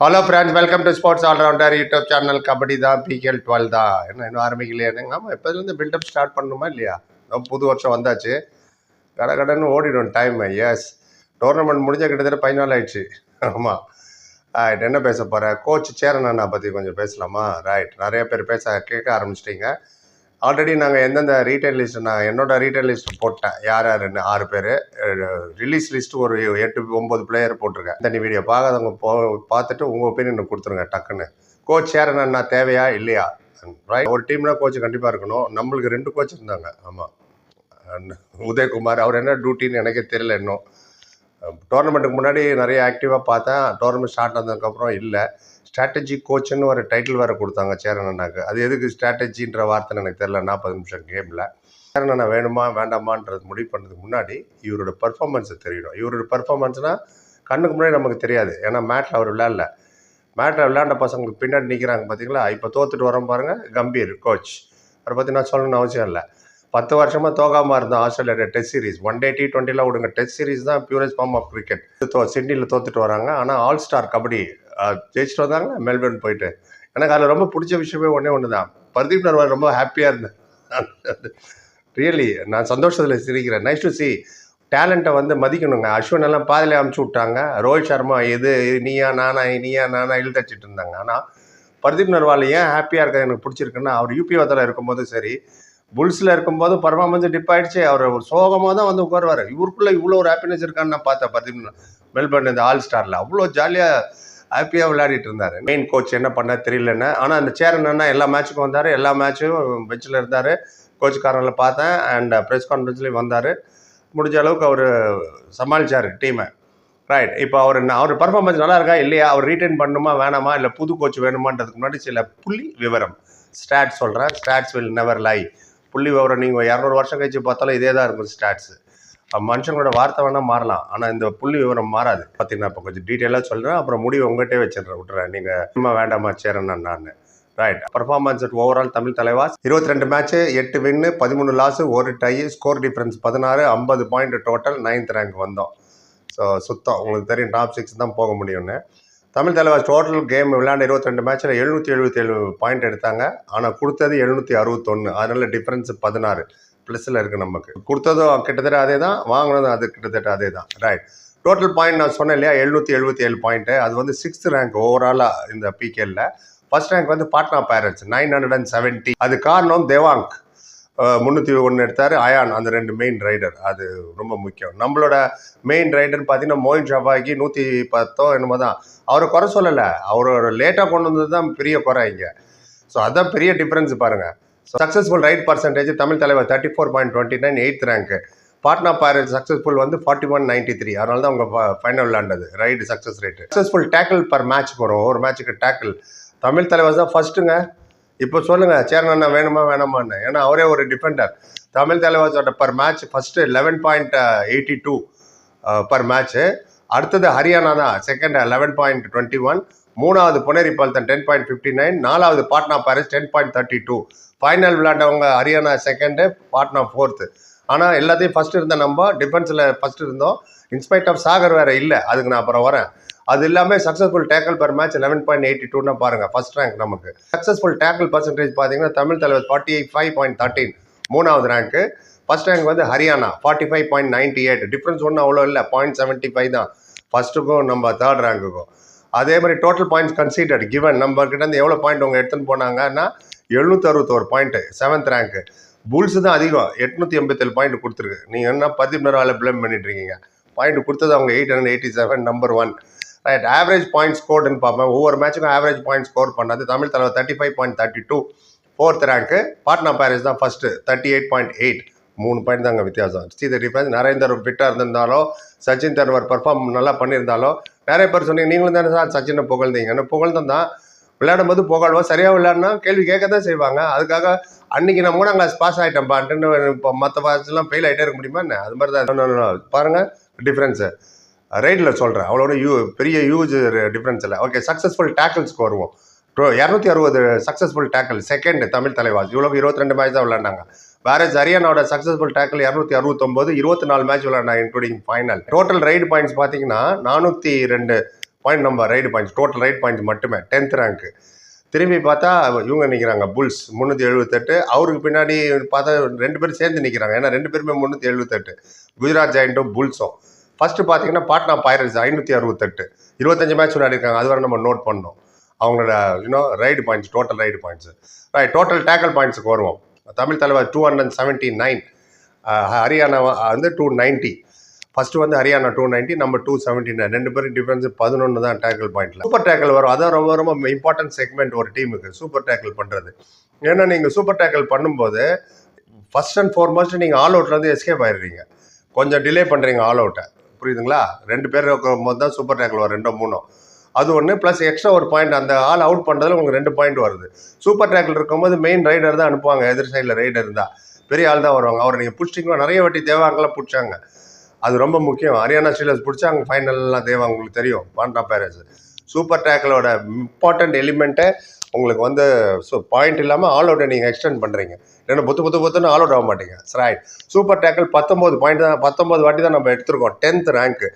Hello friends welcome to sports allrounder YouTube channel kabaddi தான் PKL twelve தான். என்ன இன்னும் ஆரம்பிக்கலையானுங்க ஆமாம் இப்போதுலேருந்து பில்டப் ஸ்டார்ட் பண்ணணுமா இல்லையா? புது வருஷம் வந்தாச்சு. கடை கடைன்னு ஓடிடும் டைம் எஸ் டோர்னமெண்ட் முடிஞ்ச கிட்டத்தட்ட பதினாலு ஆயிடுச்சு. ஆமாம் ரைட் என்ன பேச போகிறேன் கோச் சேரன் அண்ணா பற்றி கொஞ்சம் பேசலாமா? ரைட் நிறைய பேர் பேச கேட்க ஆரம்பிச்சிட்டிங்க. ஆல்ரெடி நாங்கள் எந்தெந்த ரீட்டைல் லிஸ்ட் நான் என்னோட ரீட்டைல் லிஸ்ட் போட்டேன். யார் யாருன்னு? ஆறு பேர். ரிலீஸ் லிஸ்ட் ஒரு எட்டு ஒம்பது பிளேயர் போட்டிருக்கேன். தண்ணி வீடியோ பார்க்காதவங்க போ பார்த்துட்டு உங்கள் ஒப்பீனியன் கொடுத்துருங்க டக்குன்னு. கோச் யார் அண்ணா தேவையா இல்லையா? ரைட் ஒரு டீம்னா கோச் கண்டிப்பாக இருக்கணும். நம்மளுக்கு ரெண்டு கோச் இருந்தாங்க. ஆமாம் உதயகுமார் அவர் என்ன டியூட்டின்னு எனக்கே தெரியல இன்னும். டோர்னமெண்ட்டுக்கு முன்னாடி நிறைய ஆக்டிவாக பார்த்தேன். டோர்னமெண்ட் ஸ்டார்ட் ஆனதுக்கப்புறம் இல்லை. ஸ்ட்ராட்டஜி கோச்சுன்னு ஒரு டைட்டில் வேறு கொடுத்தாங்க சேரன் அது எதுக்கு ஸ்ட்ராட்டஜின்ற வார்த்தைன்னு எனக்கு தெரில நாற்பது நிமிஷம் கேமில் சேரன் வேணுமா வேண்டாமான்றது முடிவு பண்ணுறதுக்கு முன்னாடி இவரோட பர்ஃபார்மன்ஸை தெரியணும். இவரோட பர்ஃபார்மன்ஸ்னால் கண்ணுக்கு முன்னாடி நமக்கு தெரியாது. ஏன்னா மேட்டில் அவர் விளையாடல. மேட்டில் விளையாண்ட பசங்களுக்கு பின்னாடி நிற்கிறாங்க பார்த்தீங்களா இப்போ தோத்துட்டு வரோம் பாருங்கள் கம்பீர் கோச் அவரை பற்றி நான் சொல்லணும்னு அவசியம் இல்லை. பத்து வருஷமாக தோகாமல் இருந்தோம் ஆஸ்திரேலியாவோட test series one day T டுவெண்ட்டிலாம் விடுங்க. டெஸ்ட் சீரிஸ் தான் பியூரஸ்ட் ஃபார்ம் ஆஃப் கிரிக்கெட் தோ சிட்னியில் தோத்துட்டு வராங்க. ஆனால் ஆல் ஸ்டார் கபடி ஜெயிச்சுட்டு வந்தாங்க மெல்பர்ன் போயிட்டு. எனக்கு அதில் ரொம்ப பிடிச்ச விஷயமே ஒன்றே ஒன்று தான் பர்தீப் நர்வால் ரொம்ப ஹாப்பியாக இருந்தேன். ரியலி நான் சந்தோஷத்தில் சிரிக்கிறேன். நைஸ் டு சி டேலண்ட்டை வந்து மதிக்கணுங்க. அஸ்வின் எல்லாம் பாதியில அமுச்சு விட்டாங்க. ரோஹித் சர்மா எது நீயா நானா நீயா நானா இழுத்தச்சிட்டு இருந்தாங்க. ஆனால் பர்தீப் நர்வால் ஏன் ஹாப்பியாக இருக்க எனக்கு பிடிச்சிருக்குன்னா அவர் யூபி வத்தில் இருக்கும்போது சரி புல்ஸில் இருக்கும்போது பர்ஃபார்மன்ஸ் டிப் ஆகிடுச்சு அவர் ஒரு சோகமாக தான் வந்து உட்காருவார். இவருக்குள்ளே இவ்வளோ ஒரு ஹாப்பினஸ் இருக்கான்னு நான் பார்த்தேன் பர்தீப் மெல்பர்ன் இந்த ஆல் ஸ்டாரில் அவ்வளோ ஜாலியாக ஹாப்பியாக விளையாடிட்டு இருந்தார். மெயின் கோச் என்ன பண்ண தெரியலன்னு. ஆனால் அந்த சேர் என்னென்னா எல்லா மேட்ச்சுக்கும் வந்தார். எல்லா மேட்சும் பெஞ்சில் இருந்தார். கோச்சுக்காரனில் பார்த்தேன். அண்ட் ப்ரெஸ் கான்ஃபரன்ஸ்லேயும் வந்தார். முடிஞ்ச அளவுக்கு அவர் சமாளிச்சார் டீமை ரைட் இப்போ அவர் என்ன- அவர் பர்ஃபார்மன்ஸ் நல்லா இருக்கா? இல்லையா? அவர் ரீட்டைன் பண்ணணுமா வேணாமா? இல்லை புது கோச் வேணுமான்றதுக்கு முன்னாடி சில புள்ளி விவரம். ஸ்டாட்ஸ் சொல்கிறேன் ஸ்டாட்ஸ் வில் நெவர் லை புள்ளி விவரம் நீங்கள் இரநூறு வருஷம் கழிச்சு பார்த்தாலும் இதே தான் இருக்கும் ஸ்டாட்ஸு மனுஷங்களோட வார்த்தை வேணால் மாறலாம். ஆனால் இந்த புள்ளி விவரம் மாறாது. பார்த்தீங்கன்னா இப்போ கொஞ்சம் டீட்டெயிலாக சொல்கிறேன் அப்புறம் முடிவு உங்கள்கிட்டே வச்சிடுறேன். விட்டுறேன். நீங்கள் சும்மா வேண்டாமா சேரன் நான். Right performance overall Tamil Thalaivas. இருபத்தி ரெண்டு மேட்ச்சு எட்டு வின்னு பதிமூணு லாஸு ஒரு டை ஸ்கோர் டிஃபரன்ஸ் பதினாறு ஐம்பது பாயிண்ட் டோட்டல் நைன்த் ரேங்க் வந்தோம். ஸோ சுத்தம். உங்களுக்கு தெரியும் டாப் சிக்ஸ் தான் போக முடியும்னு. தமிழ் தலைவாஸ் டோட்டல் கேம் விளையாண்ட இருபத்தி ரெண்டு மேட்ச்சில் எழுநூற்றி எழுபத்தி ஏழு பாயிண்ட் எடுத்தாங்க. ஆனால் கொடுத்தது எழுநூற்றி அறுபத்தொன்று அதனால டிஃப்ரென்ஸ் பதினாறு. ப்ளஸில் இருக்குது நமக்கு. கொடுத்ததும் கிட்டத்தட்ட அதே தான் வாங்கினதும் அது கிட்டத்தட்ட அதே தான் ரைட் டோட்டல் பாயிண்ட் நான் சொன்னேன் இல்லையா எழுநூற்றி எழுபத்தி ஏழு பாயிண்ட்டு அது வந்து சிக்ஸ்த் ரேங்க் ஓவராலாக இந்த பிகேல ஃபர்ஸ்ட் ரேங்க் வந்து Patna Pirates nine hundred and seventy அது காரணம் தேவாங்க் முந்நூற்றி ஒன்று எடுத்தார் அயான் அந்த ரெண்டு மெயின் ரைடர் அது ரொம்ப முக்கியம். நம்மளோட மெயின் ரைடர்னு பார்த்தீங்கன்னா மோயின் ஷபாக்கி நூற்றி பத்தோ என்னமோ தான். அவரை குறை சொல்லலை. அவர் லேட்டாக கொண்டு வந்தது தான் பெரிய குறை இங்கே. ஸோ அதுதான் பெரிய டிஃப்ரென்ஸ் பாருங்கள் சக்ஸஸ்ஃபுல் ரைட் பர்சன்டேஜ் தமிழ் தலைவர் thirty four point twenty nine eighth rank Patna Pirates successful வந்து ஃபார்ட்டி ஒன் நைன்ட்டி த்ரீ அதனால தான் அவங்க final விளாண்டது raid success rate successful tackle per match வரும் ஒரு மேட்ச்சுக்கு டேக்கிள் தமிழ் தலைவர் தான் ஃபர்ஸ்ட்டுங்க இப்போ சொல்லுங்கள் சேரன் அண்ணா வேணுமா வேணாமான்னு ஏன்னா அவரே ஒரு defender Tamil தலைவாஸோட per match first eleven point eighty two per match அடுத்தது ஹரியானா தான் second eleven point twenty one மூணாவது Puneri Paltan ten point fifty nine நாலாவது Patna Pirates ten point thirty two final விளையாண்டவங்க Haryana second Patna fourth ஆனால் எல்லாத்தையும் ஃபர்ஸ்ட் இருந்த நம்ம டிஃபென்ஸில் first இருந்தோம். இன்ஸ்பைட் ஆஃப் சாகர் வேற இல்லை. அதுக்கு நான் அப்புறம் வரேன். அது இல்லாமல் successful tackle per match eleven point eighty டூனா பாருங்க ஃபர்ஸ்ட் ரேங்க் நமக்கு. சக்ஸஸ்ஃபுல் டேக்கிள் பர்சன்டேஜ் பார்த்தீங்கன்னா Tamil Thalaivas forty eight five point thirteen மூணாவது ரேங்க்கு ஃபர்ஸ்ட் ரேங்க் வந்து Haryana forty five point ninety eight difference ஒன்றும் அவ்வளோ இல்லை பாயிண்ட் செவன்ட்டி ஃபைவ் தான். ஃபர்ஸ்ட்டுக்கும் நம்ம தேர்ட் ரேங்க்குக்கும் அதே மாதிரி டோட்டல் பாயிண்ட்ஸ் கன்சீடட் கிவன் நம்ம எவ்வளோ பாயிண்ட் அவங்க எடுத்துன்னு போனாங்கன்னா எழுநூற்றி அறுபத்தோரு பாயிண்ட் செவன்த் ரேங்க்கு புல்ஸ் தான் அதிகம். எட்நூற்றி எண்பத்தேழு பாயிண்ட் கொடுத்துருக்கு. நீங்கள் என்ன பதிப்பு நேரம் ப்ளேம் பண்ணிட்டு இருக்கீங்க. பாயிண்ட் கொடுத்தது அவங்க eight hundred eighty seven number one right average point ஸ்கோர்டுன்னு பார்ப்பேன் ஒவ்வொரு மேட்சுக்கும் ஆவரேஜ் பாயிண்ட் ஸ்கோர் பண்ணது தமிழ் தலைவர் thirty five point thirty two fourth rank Patna Pirates தான் first thirty eight point eight மூணு பாயிண்ட் தாங்க வித்தியாசம். சி த டிஃபரன்ஸ் நரேந்தர் ஃபிட்டாக இருந்திருந்தாலோ சச்சின் தென்வர் பர்ஃபார்ம் நல்லா பண்ணியிருந்தாலோ நிறைய பேர் சொன்னீங்க நீங்களும் தானே சார் சச்சினை புகழ்ந்தீங்க. என்ன புகழ்ந்தோம் தான். விளையாடும் போது புகழ்வோம் சரியாக விளையாடினா கேள்வி கேட்க தான் செய்வாங்க. அதுக்காக அன்னைக்கு நம்ம கூட அங்கே பாஸ் ஆகிட்டேன்ப்பான்ட்டு இப்போ மற்ற பாஸ்லாம் ஃபெயில் ஆகிட்டே இருக்க முடியுமா என்ன? அது மாதிரி தான் பாருங்கள் டிஃப்ரென்ஸு ரைட்டில் சொல்கிறேன் அவ்வளோ யூ பெரிய யூஜ் டிஃப்ரென்ஸ் இல்லை. ஓகே சக்ஸஸ்ஃபுல் டேக்கிள்ஸ்க்கு வருவோம். இரநூத்தி அறுபது successful tackle second Tamil Thalaivas இவ்வளோ இருபத்தி ரெண்டு மேட்ச் தான் விளையாண்டாங்க. வேற ஹரியானாவோட சக்ஸஸ்ஃபுல் டேக்கிள் இரநூத்தி அறுபத்தொம்போது இருபத்தி நாலு மேட்ச் விளையாண்டாங்க including final total raid points பார்த்தீங்கன்னா நானூற்றி ரெண்டு point number raid points total raid points மட்டுமே டென்த் ரேங்க்கு திரும்பி பார்த்தா இவங்க நிற்கிறாங்க புல்ஸ் முந்நூற்றி எழுபத்தெட்டு. அவருக்கு பின்னாடி பார்த்தா ரெண்டு பேரும் சேர்ந்து நிற்கிறாங்க ஏன்னா ரெண்டு பேருமே முந்நூற்றி எழுபத்தெட்டு. குஜராத் ஜாயிண்ட்டும் புல்ஸும் ஃபஸ்ட்டு பார்த்தீங்கன்னா பாட்னா பைரட்ஸ் ஐநூற்றி அறுபத்தெட்டு. இருபத்தஞ்சு மேட்ச் விளையாடிருக்காங்க. அது வரை நம்ம நோட் பண்ணோம். அவங்களோட you know raid points total raid points right total tackle பாயிண்ட்ஸுக்கு வருவோம். தமிழ் தலைவர் two hundred seventy nine Haryana வந்து டூ நைன்ட்டி ஃபஸ்ட்டு வந்து ஹரியானா டூ நைன்ட்டி நம்ம டூ செவன்ட்டி நைன் ரெண்டு பேரும் டிஃபரன்ஸ் பதினொன்று தான் டேக்கிள் பாயிண்டில் சூப்பர் டேக்கிள் வரும். அதான் ரொம்ப ரொம்ப இம்பார்ட்டன்ட் செக்மெண்ட் ஒரு டீமுக்கு சூப்பர் டேக்கிள் பண்ணுறது ஏன்னா நீங்கள் சூப்பர் டேக்கிள் பண்ணும்போது ஃபர்ஸ்ட் அண்ட் ஃபார்மோஸ்ட் நீங்கள் ஆல் அவுட்லேருந்து எஸ்கேப் ஆயிடுறீங்க. கொஞ்சம் டிலே பண்ணுறீங்க ஆல் அவுட்டை புரியுதுங்களா? ரெண்டு பேர் இருக்கும்போது தான் சூப்பர் டேக்கிள் வரும். ரெண்டோ மூணோ. அது ஒன்று ப்ளஸ் எக்ஸ்ட்ரா ஒரு பாயிண்ட் அந்த ஆள் அவுட் பண்ணுறதுல உங்களுக்கு ரெண்டு பாயிண்ட் வருது. சூப்பர் டேக்கிள் இருக்கும்போது மெயின் ரைடர் தான் அனுப்புவாங்க எதிர் சைடில் ரைடர் இருந்தால் பெரிய ஆள் தான் வருவாங்க. அவர் நீங்கள் பிடிச்சிங்களா நிறைய வாட்டி தேவாங்கெல்லாம் பிடிச்சாங்க. அது ரொம்ப முக்கியம். ஹரியானா ஸ்டீலர்ஸ் பிடிச்சாங்க ஃபைனல்லாம் தேவை உங்களுக்கு தெரியும். பாண்டா பேரஸ் சூப்பர் டேக்கிளோட இம்பார்ட்டன்ட் எலிமெண்ட்டை உங்களுக்கு வந்து ஸோ பாயிண்ட் இல்லாமல் ஆல் அவுட்டை நீங்கள் எக்ஸ்டெண்ட் பண்ணுறீங்க ஏன்னா புத்து புத்து புத்துன்னு ஆல் அவுட் ஆக மாட்டீங்க. ரைட் சூப்பர் டேக்கிள் பத்தொம்போது பாயிண்ட் தான் பத்தொம்போது வாட்டி தான் நம்ம எடுத்திருக்கோம். டென்த் ரேங்க்கு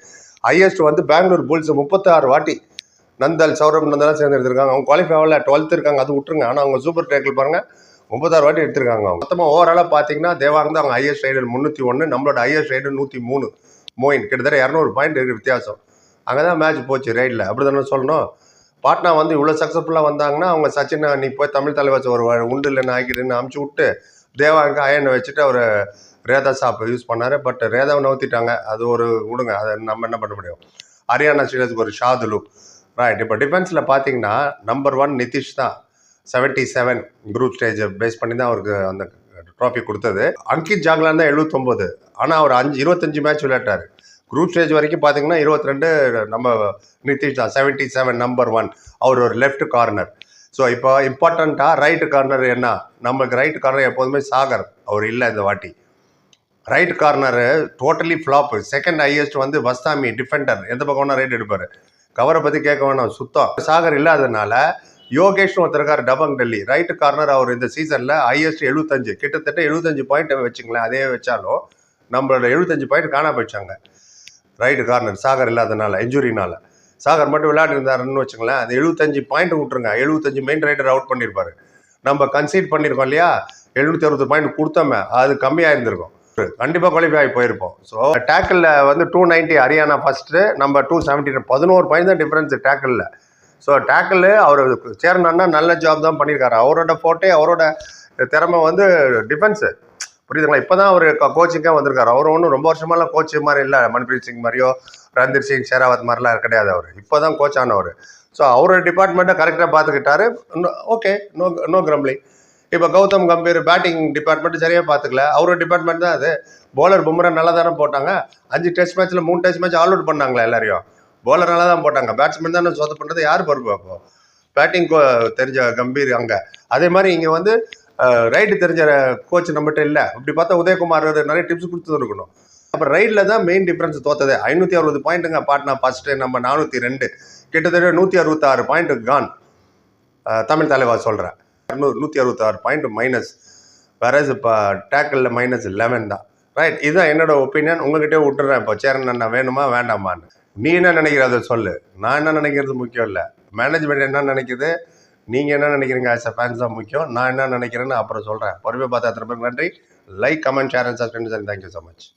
ஹையஸ்ட் வந்து பெங்களூர் புல்ஸ் முப்பத்தாறு வாட்டி நந்தல் சௌரப் நந்தலாம் சேர்ந்து எடுத்திருக்காங்க. அவங்க குவாலிஃபை ஆகல. டுவெல்த் இருக்காங்க. அது விட்டுருங்க. ஆனால் அவங்க சூப்பர் டேக்கில் பாருங்கள் ஒன்பதாறு வாட்டி எடுத்திருக்காங்க அவங்க. மொத்தமாக ஓவராலாக பார்த்தீங்கன்னா தேவாங்க தான் அவங்க ஹையஸ்ட் ரைடர் முந்நூற்றி ஒன்று நம்மளோட ஹையஸ்ட் ரைடர் நூற்றி மூணு. மோயின். கிட்டத்தட்ட இரநூறு பாயிண்ட் இருக்குது வித்தியாசம். அங்கே தான் மேட்ச் போச்சு ரைடில் அப்படி தானே சொல்லணும். பாட்னா வந்து இவ்வளோ சக்ஸஸ்ஃபுல்லாக வந்தாங்கன்னா அவங்க சச்சினை நீ போய் தமிழ் தலைவர் ஒரு உண்டு இல்லைன்னு ஆக்கிடுன்னு அமுச்சு விட்டு தேவாங்க அயனை வச்சுட்டு அவர் ரேதா சாப்பை யூஸ் பண்ணார். பட் ரேதாவை நவுத்திட்டாங்க. அது ஒரு விடுங்க. அதை நம்ம என்ன பண்ண முடியும்? ஹரியானா ஸ்டீலர்ஸ்க்கு ஒரு ஷாதுலு. ரைட் இப்போ டிஃபென்ஸில் பார்த்தீங்கன்னா நம்பர் ஒன் நிதிஷ் தான். செவன்ட்டி செவன் குரூப் ஸ்டேஜை பேஸ் பண்ணி தான் அவருக்கு அந்த ட்ராஃபி கொடுத்தது. அங்கித் ஜாக்லான் தான் எழுபத்தொம்போது ஆனால் அவர் அஞ்சு இருபத்தஞ்சு மேட்ச் விளையாட்டார். குரூப் ஸ்டேஜ் வரைக்கும் பார்த்தீங்கன்னா இருபத்தி ரெண்டு நம்ம நிதிஷ் தான். செவன்ட்டி செவன் நம்பர் ஒன் அவர் ஒரு லெஃப்ட் கார்னர் ஸோ இப்போ இம்பார்ட்டண்ட்டாக ரைட்டு கார்னர் என்ன? நம்மளுக்கு ரைட் கார்னர் எப்போதுமே சாகர். அவர் இல்லை இந்த வாட்டி. Right corner totally flop second highest வந்து வஸ்தாமி டிஃபெண்டர் எந்த பக்கம் ரைட் எடுப்பார். கவரை பற்றி கேட்க வேணாம் சுத்தம். சாகர் இல்லாதனால யோகேஷ்னு ஒருத்தருக்கார் டபங் டெல்லி. ரைட் கார்னர் அவர் இந்த சீசனில் ஹையஸ்ட் எழுபத்தஞ்சு கிட்டத்தட்ட எழுபத்தஞ்சு பாயிண்ட் வச்சுங்களேன் அதே வச்சாலும் நம்மளோட எழுபத்தஞ்சு பாயிண்ட் காணா போயிடுச்சாங்க. ரைட்டு கார்னர் சாகர் இல்லாதனால இன்ஜுரினால. சாகர் மட்டும் விளையாடிருந்தாருன்னு வச்சுங்களேன் அந்த எழுபத்தஞ்சு பாயிண்ட் விட்ருங்க எழுபத்தஞ்சு மெயின் ரைடர் அவுட் பண்ணியிருப்பாரு நம்ம கன்சீட் பண்ணியிருக்கோம் இல்லையா? எழுநூற்றி அறுபது பாயிண்ட் கொடுத்தோமே அது கம்மியாக இருந்திருக்கும் கண்டிப்பாக குவாலிஃபை ஆகி போயிருப்போம். ஸோ டேக்கிளில் வந்து டூ நைன்ட்டி ஹரியானா ஃபஸ்ட்டு நம்ம டூ செவன்ட்டி பதினோரு பாயிண்ட் தான் டிஃப்ரென்ஸ் டேக்கிளில் ஸோ டேக்கிள் அவர் சேர்னா நல்ல ஜாப் தான் பண்ணியிருக்காரு. அவரோட போட்டே அவரோட திறமை வந்து டிஃபென்ஸு புரியுதுங்களா? இப்போ தான் அவர் கோச்சிங்காக வந்திருக்காரு. அவர் ஒன்றும் ரொம்ப வருஷமாலாம் கோச் மாதிரி இல்லை. மன்பிரீத் சிங் மாதிரியோ ரந்தீர் சிங் ஷெராவத் மாதிரிலாம் கிடையாது அவர். இப்போ தான் கோச் ஆனவர். ஸோ அவரோட டிபார்ட்மெண்ட்டை கரெக்டாக பார்த்துக்கிட்டாரு. ஓகே நோ நோ கிரம்லிங் இப்போ கௌதம் கம்பீர் பேட்டிங் டிபார்ட்மெண்ட் சரியாக பார்த்துக்கல அவரோட டிபார்ட்மெண்ட் தான் அது. போலர் பும்ரா நல்லா தானே போட்டாங்க. அஞ்சு டெஸ்ட் மேட்ச்சில் மூணு டெஸ்ட் மேட்ச் ஆல் அவுட் பண்ணாங்களா எல்லாரையும். போலர் நல்லா தான் போட்டாங்க. பேட்ஸ்மேன் தானே சொத்து பண்ணுறது யார் பொறுப்பு அப்போ? பேட்டிங் தெரிஞ்ச கம்பீர் அங்கே. அதே மாதிரி இங்கே வந்து ரைடு தெரிஞ்ச கோச் நம்மகிட்ட இல்லை. இப்படி பார்த்தா உதயகுமார் நிறைய டிப்ஸ் கொடுத்து இருக்கணும். அப்புறம் ரைடில் தான் மெயின் டிஃப்ரென்ஸ் தோத்தது. ஐநூற்றி அறுபது பாயிண்ட்டுங்க பாட்னா ஃபஸ்ட்டு நம்ம நானூற்றி ரெண்டு. கிட்டத்தட்ட நூற்றி அறுபத்தாறு பாயிண்ட்டு கான் தமிழ் தலைவா சொல்கிறேன் நூற்றி அறுபத்தாறு பாயிண்ட் மைனஸ் வேற இப்போ டேக்கிளில் மைனஸ் லெவன் தான். ரைட் இதுதான் என்னோட ஒப்பீனியன் உங்ககிட்டே விட்டுறேன். இப்போ சேரன் அண்ணா வேணுமா? வேண்டாமான்னு. நீ என்ன நினைக்கிற? அதை சொல்லு. நான் என்ன நினைக்கிறது முக்கியம் இல்லை. மேனேஜ்மெண்ட் என்ன நினைக்குது? நீங்கள் என்ன நினைக்கிறீங்க? ஆஸ் அ ஃபேன்ஸ் தான் முக்கியம். நான் என்ன நினைக்கிறேன்னு அப்புறம் சொல்கிறேன் பொறுமையாக பார்த்து அத்தனை பேருக்கு நன்றி. Like comment share and subscribe thank you so much